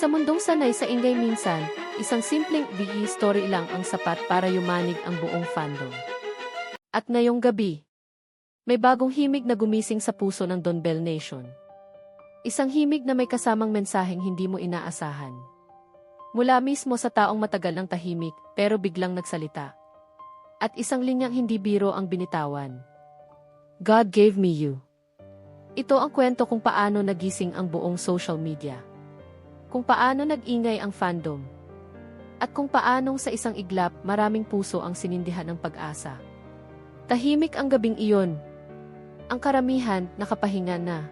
Sa mundong sanay sa ingay minsan, isang simpleng VE story lang ang sapat para yumanig ang buong fandom. At ngayong gabi, may bagong himig na gumising sa puso ng Don Bell Nation. Isang himig na may kasamang mensaheng hindi mo inaasahan. Mula mismo sa taong matagal ng tahimik pero biglang nagsalita. At isang linyang hindi biro ang binitawan. God gave me you. Ito ang kwento kung paano nagising ang buong social media. Kung paano nag-ingay ang fandom. At kung paanong sa isang iglap maraming puso ang sinindihan ng pag-asa. Tahimik ang gabing iyon. Ang karamihan nakapahinga na.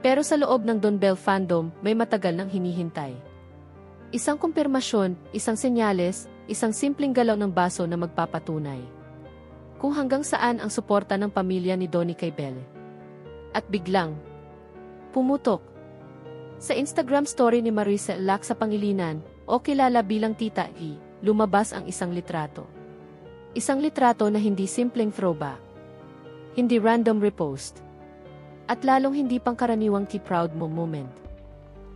Pero sa loob ng Don Bell fandom may matagal nang hinihintay. Isang kumpirmasyon, isang senyales, isang simpleng galaw ng baso na magpapatunay. Kung hanggang saan ang suporta ng pamilya ni Donnie kay Belle. At biglang, pumutok. Sa Instagram story ni Marisa Lac sa Pangilinan, o kilala bilang Tita E, lumabas ang isang litrato. Isang litrato na hindi simpleng throwback. Hindi random repost. At lalong hindi pangkaraniwang key-proud mo moment.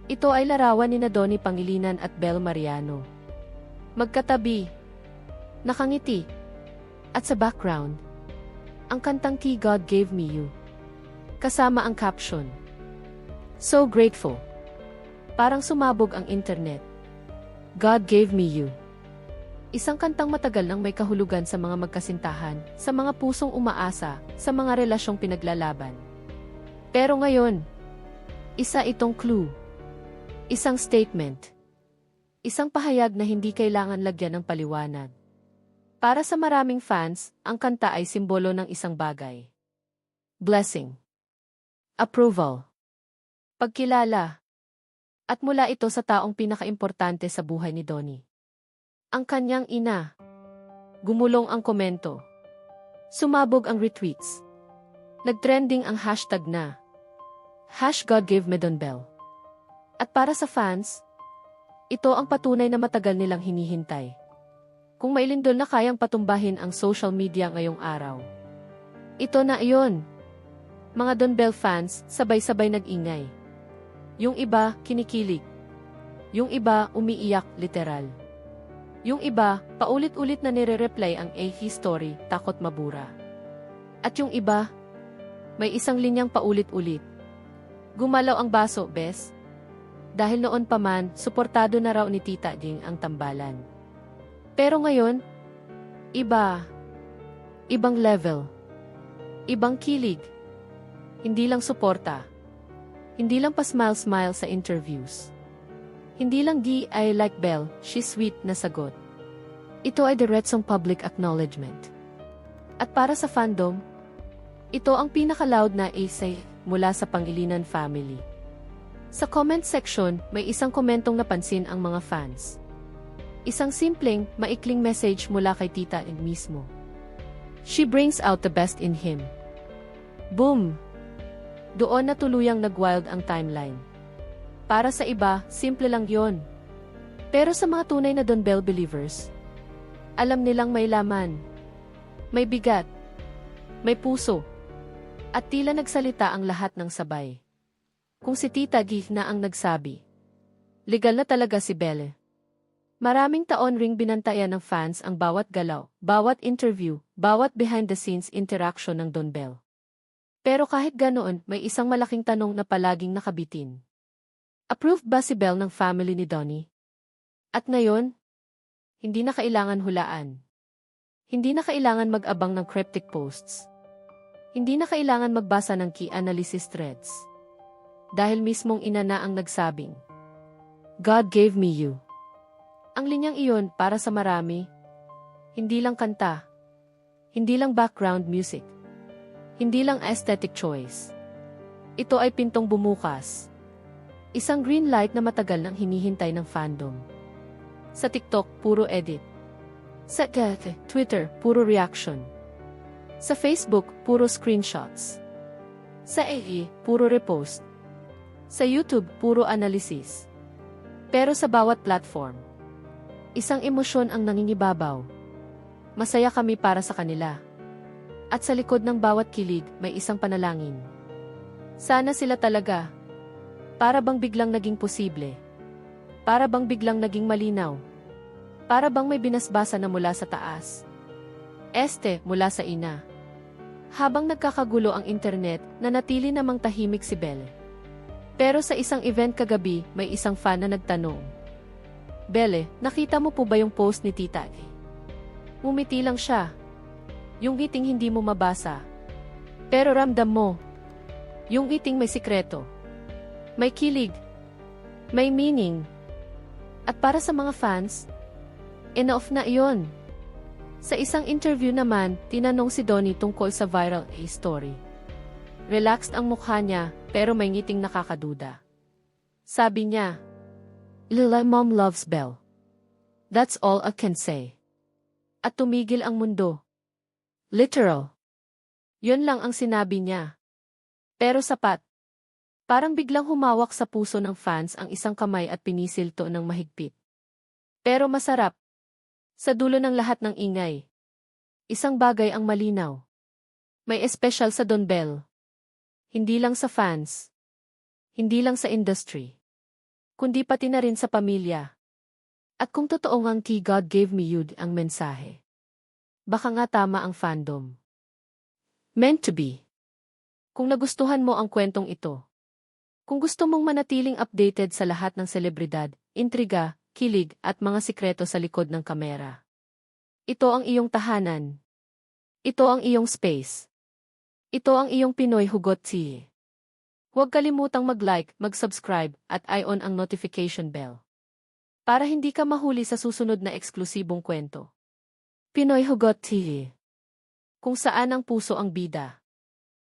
Ito ay larawan ni na Donnie Pangilinan at Bel Mariano. Magkatabi. Nakangiti. At sa background, ang kantang Key God Gave Me You. Kasama ang caption. So grateful. Parang sumabog ang internet. God gave me you. Isang kantang matagal nang may kahulugan sa mga magkasintahan, sa mga pusong umaasa, sa mga relasyong pinaglalaban. Pero ngayon, isa itong clue. Isang statement. Isang pahayag na hindi kailangan lagyan ng paliwanag. Para sa maraming fans, ang kanta ay simbolo ng isang bagay. Blessing. Approval. Pagkilala. At mula ito sa taong pinakaimportante sa buhay ni Donnie. Ang kanyang ina. Gumulong ang komento. Sumabog ang retweets. Nagtrending ang hashtag na Hash God gave me Bell. At para sa fans, ito ang patunay na matagal nilang hinihintay. Kung mailindol na kayang patumbahin ang social media ngayong araw. Ito na iyon. Mga Don Bell fans, sabay-sabay nag-ingay. Yung iba, kinikilig. Yung iba, umiiyak, literal. Yung iba, paulit-ulit na nire-reply ang A story, takot mabura. At yung iba, may isang linyang paulit-ulit. Gumalaw ang baso, bes. Dahil noon pa man, suportado na raw ni Tita Ding ang tambalan. Pero ngayon, iba. Ibang level. Ibang kilig. Hindi lang suporta. Hindi lang pa smile-smile sa interviews. Hindi lang di I like Belle, she's sweet na sagot. Ito ay diretsong public acknowledgement. At para sa fandom, ito ang pinaka-loud na essay mula sa Pangilinan family. Sa comment section, may isang komentong napansin ang mga fans. Isang simpleng, maikling message mula kay Tita and mismo. She brings out the best in him. Boom! Doon na tuluyang nag-wild ang timeline. Para sa iba, simple lang yon. Pero sa mga tunay na Don Bell believers, alam nilang may laman, may bigat, may puso, at tila nagsalita ang lahat ng sabay. Kung si Tita Gif na ang nagsabi, legal na talaga si Belle. Maraming taon ring binantayan ng fans ang bawat galaw, bawat interview, bawat behind-the-scenes interaction ng Don Bell. Pero kahit ganoon, may isang malaking tanong na palaging nakabitin. Approved ba si Belle ng family ni Donnie? At ngayon, hindi na kailangan hulaan. Hindi na kailangan mag-abang ng cryptic posts. Hindi na kailangan magbasa ng key analysis threads. Dahil mismong ina na ang nagsabing, God gave me you. Ang linyang iyon para sa marami, hindi lang kanta, hindi lang background music, hindi lang aesthetic choice. Ito ay pintong bumukas. Isang green light na matagal nang hinihintay ng fandom. Sa TikTok, puro edit. Sa Twitter, puro reaction. Sa Facebook, puro screenshots. Sa AE, puro repost. Sa YouTube, puro analysis. Pero sa bawat platform, isang emosyon ang nangingibabaw. Masaya kami para sa kanila. At sa likod ng bawat kilig, may isang panalangin. Sana sila talaga. Para bang biglang naging posible. Para bang biglang naging malinaw. Para bang may binasbasa na mula sa taas. Este, mula sa ina. Habang nagkakagulo ang internet, nanatili namang tahimik si Belle. Pero sa isang event kagabi, may isang fan na nagtanong. Belle, nakita mo po ba yung post ni Tita? Ngumiti lang siya. Yung ngiting hindi mo mabasa. Pero ramdam mo. Yung ngiting may sikreto. May kilig. May meaning. At para sa mga fans, enough na iyon. Sa isang interview naman, tinanong si Donnie tungkol sa viral A story. Relaxed ang mukha niya, pero may ngiting nakakaduda. Sabi niya, Lila mom loves Belle. That's all I can say. At tumigil ang mundo. Literal. Yun lang ang sinabi niya. Pero sapat. Parang biglang humawak sa puso ng fans ang isang kamay at pinisil to ng mahigpit. Pero masarap. Sa dulo ng lahat ng ingay. Isang bagay ang malinaw. May espesyal sa Don Bell. Hindi lang sa fans. Hindi lang sa industry. Kundi pati na rin sa pamilya. At kung totoo ngang key God gave me you ang mensahe. Baka nga tama ang fandom. Meant to be. Kung nagustuhan mo ang kwentong ito. Kung gusto mong manatiling updated sa lahat ng selebridad, intriga, kilig at mga sikreto sa likod ng kamera. Ito ang iyong tahanan. Ito ang iyong space. Ito ang iyong Pinoy Hugot Tea. Huwag kalimutang mag-like, mag-subscribe, at i-on ang notification bell. Para hindi ka mahuli sa susunod na eksklusibong kwento. Pinoy Hugot TV. Kung saan ang puso ang bida.